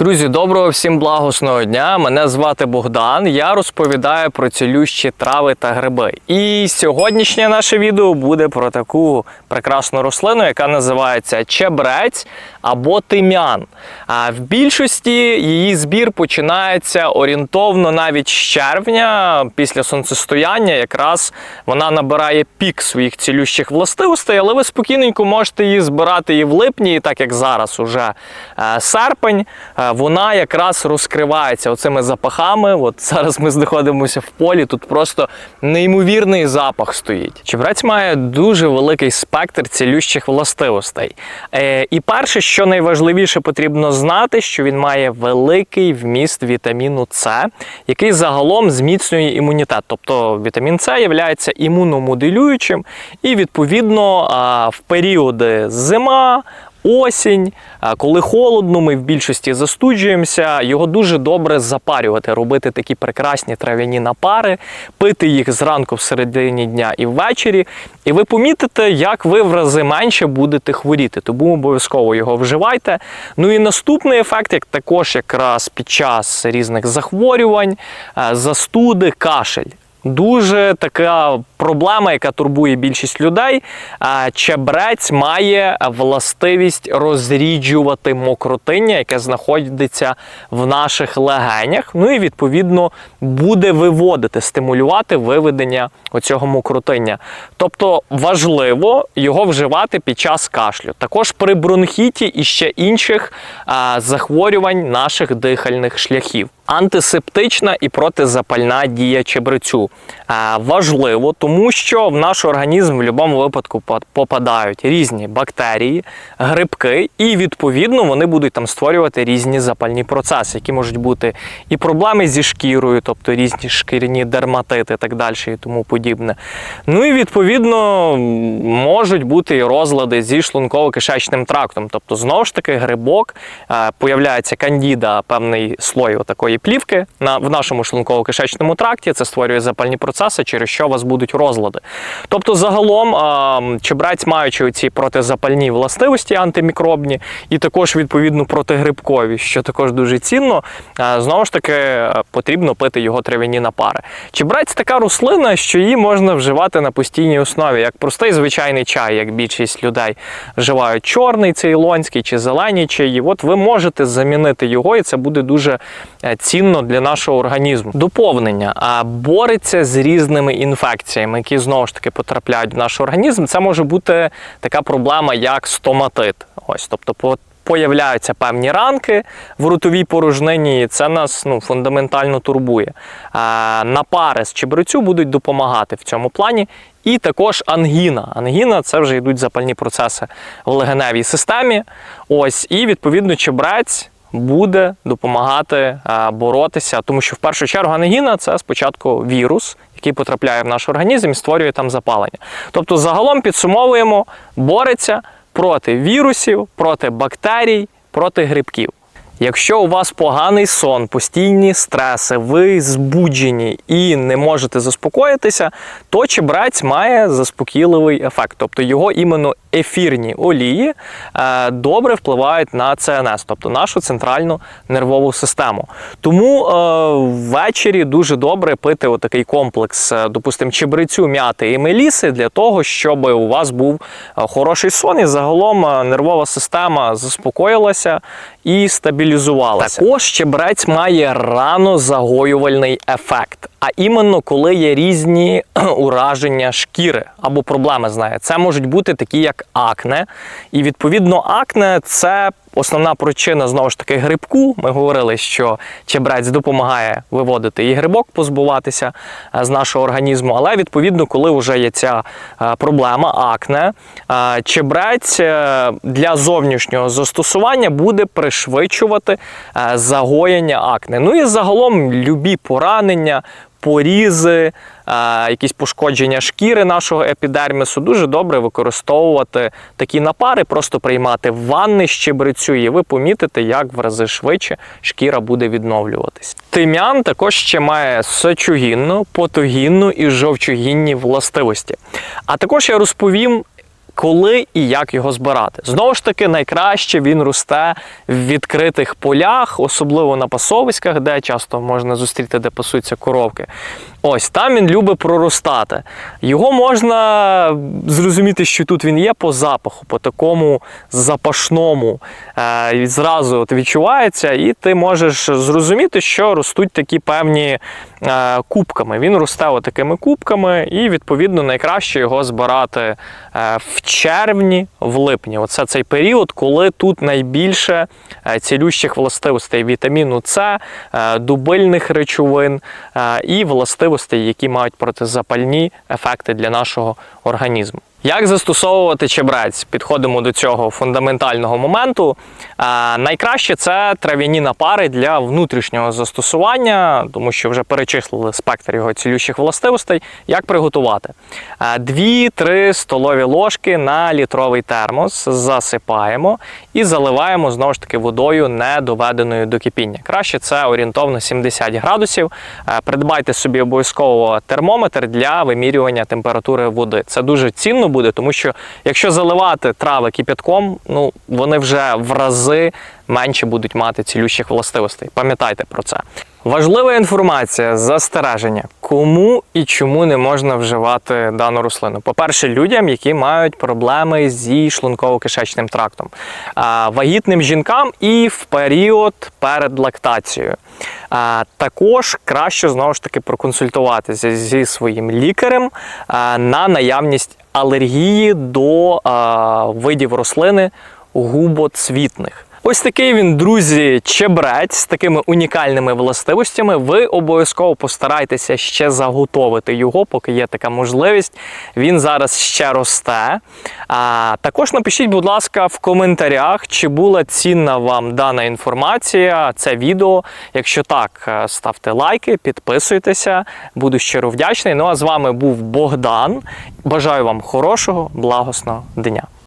Друзі, доброго всім благосного дня. Мене звати Богдан. Я розповідаю про цілющі трави та гриби. І сьогоднішнє наше відео буде про таку прекрасну рослину, яка називається чебрець або тим'ян. А в більшості її збір починається орієнтовно навіть з червня, після сонцестояння. Якраз вона набирає пік своїх цілющих властивостей, але ви спокійненько можете її збирати і в липні, і так як зараз уже е, серпень. Вона якраз розкривається оцими запахами. От зараз ми знаходимося в полі. Тут просто неймовірний запах стоїть. Чебрець має дуже великий спектр цілющих властивостей. Е, І перше, що найважливіше потрібно знати, що він має великий вміст вітаміну С, який загалом зміцнює імунітет. Тобто вітамін С є імуномоделюючим, і відповідно в періоди зима. Осінь, коли холодно, ми в більшості застуджуємося. Його дуже добре запарювати, робити такі прекрасні трав'яні напари, пити їх зранку в середині дня і ввечері. І ви помітите, як ви в рази менше будете хворіти. Тому обов'язково його вживайте. Ну і наступний ефект, як також якраз під час різних захворювань, застуди, кашель. Дуже така проблема, яка турбує більшість людей. Чебрець має властивість розріджувати мокротиння, яке знаходиться в наших легенях. Ну і відповідно буде виводити, стимулювати виведення оцього мокротиння. Тобто важливо його вживати під час кашлю. Також при бронхіті і ще інших захворювань наших дихальних шляхів. Антисептична і протизапальна дія чебрецю важливо, тому що в наш організм в будь-якому випадку попадають різні бактерії, грибки, і відповідно вони будуть там створювати різні запальні процеси, які можуть бути і проблеми зі шкірою, тобто різні шкіряні дерматити, так далі, і тому подібне. Ну і відповідно можуть бути і розлади зі шлунково-кишечним трактом. Тобто, знову ж таки, грибок е, появляється кандіда, певний слой такої плівки на в нашому шлунково-кишечному тракті. Це створює запальні процеси, через що вас будуть розлади. Тобто, загалом чебрець, маючи ці протизапальні властивості антимікробні, і також відповідно протигрибкові, що також дуже цінно. Знову ж таки, е, потрібно пити його трав'яні напари. Чебрець така рослина, що її можна вживати на постійній основі, як простий звичайний чай, як більшість людей вживають чорний, цейлонський чи зелений чай. От ви можете замінити його, і це буде дуже е, цінно для нашого організму. Доповнення бореться з різними інфекціями, які знову ж таки потрапляють в наш організм. Це може бути така проблема, як стоматит. Ось, тобто, Появляються певні ранки в ротовій порожнині, і це нас ну, фундаментально турбує. А, напари з чебрецю будуть допомагати в цьому плані. І також ангіна. Ангіна це вже йдуть запальні процеси в легеневій системі. Ось, і відповідно чебрець буде допомагати боротися, тому що в першу чергу ангіна це спочатку вірус, який потрапляє в наш організм і створює там запалення. Тобто, загалом підсумовуємо, бореться проти вірусів, проти бактерій, проти грибків. Якщо у вас поганий сон, постійні стреси, ви збуджені і не можете заспокоїтися, то чебрець має заспокійливий ефект. Тобто його іменно ефірні олії е, добре впливають на ЦНС, тобто нашу центральну нервову систему. Тому е, ввечері дуже добре пити отакий комплекс, е, допустимо, чебрецю, м'яти і меліси для того, щоб у вас був хороший сон і загалом нервова система заспокоїлася і стабілізувалася. Також щебрець має рано загоювальний ефект. А іменно коли є різні ураження шкіри або проблеми з нею. Це можуть бути такі, як акне. І відповідно, акне це основна причина знову ж таки грибку. Ми говорили, що чебрець допомагає виводити і грибок, позбуватися е, з нашого організму. Але відповідно, коли вже є ця е, проблема, акне, е, чебрець для зовнішнього застосування буде пришвидшувати загоєння акне. Ну і загалом любі поранення. Порізи, якісь пошкодження шкіри нашого епідермісу, дуже добре використовувати такі напари, просто приймати ванни з чебрецю, і ви помітите, як в рази швидше шкіра буде відновлюватись. Тим'ян також ще має сечогінну, потогінну і жовчогінні властивості. А також я розповім, коли і як його збирати. Знову ж таки, найкраще він росте в відкритих полях, особливо на пасовиськах, де часто можна зустріти, де пасуться коровки. Ось там він любить проростати. Його можна зрозуміти, що тут він є по запаху, по такому запашному. Е, зразу от відчувається, і ти можеш зрозуміти, що ростуть такі певні е, кубками. Він росте отакими кубками, і відповідно найкраще його збирати е, в червні, в липні. Оце цей період, коли тут найбільше е, цілющих властивостей вітаміну С, е, дубильних речовин е, і властивостей, які мають протизапальні ефекти для нашого організму. Як застосовувати чебрець? Підходимо до цього фундаментального моменту. Е, найкраще це трав'яні напари для внутрішнього застосування, тому що вже перечислили спектр його цілющих властивостей. Як приготувати? 2-3 столові ложки на літровий термос засипаємо і заливаємо знову ж таки водою, не доведеною до кипіння. Краще це орієнтовно 70 градусів. Е, Придбайте собі обов'язково термометр для вимірювання температури води. Це дуже цінно буде, тому що якщо заливати трави кипятком, ну вони вже в рази менше будуть мати цілющих властивостей. Пам'ятайте про це. Важлива інформація, застереження, кому і чому не можна вживати дану рослину. По-перше, людям, які мають проблеми зі шлунково-кишечним трактом, вагітним жінкам і в період перед лактацією. А, Також краще знову ж таки проконсультуватися зі своїм лікарем на наявність алергії до видів рослини губоцвітних. Ось такий він, друзі, чебрець з такими унікальними властивостями. Ви обов'язково постарайтеся ще заготовити його, поки є така можливість. Він зараз ще росте. А, також напишіть, будь ласка, в коментарях, чи була цінна вам дана інформація, це відео. Якщо так, е, ставте лайки, підписуйтеся. Буду щиро вдячний. Ну а з вами був Богдан. Бажаю вам хорошого, благосного дня.